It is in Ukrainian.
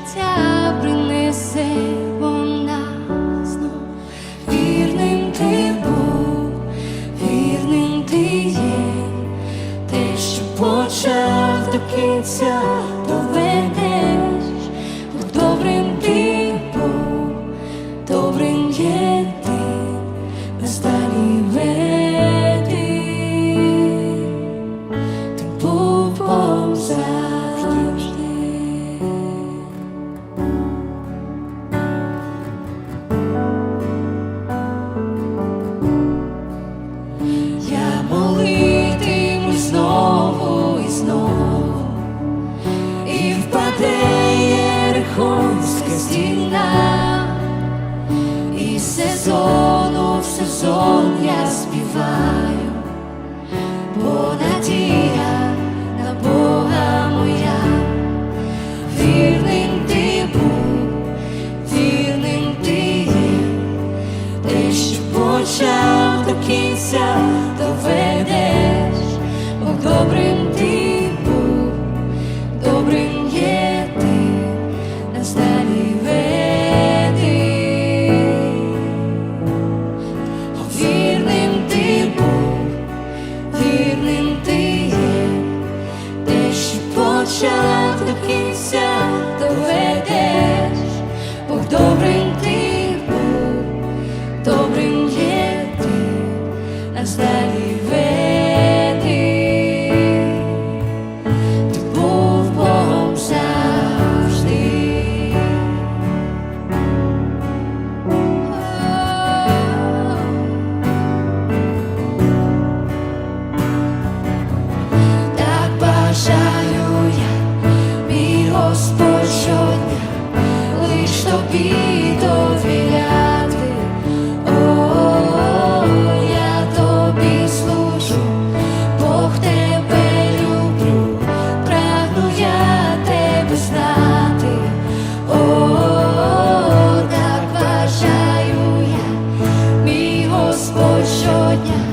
життя принесе вона вірним ти був, вірним ти є, те, що почав до кінця. кінця доведеш, бо добрим ти був, добрим є ти нас далі веди, О, вірним ти був, вірним ти є, те, що почав до кінця доведеш, Бог добрим. тобі О, тобі служу, Бог тебе люблю, прагну я тебе знати, О, -о, мій Господь.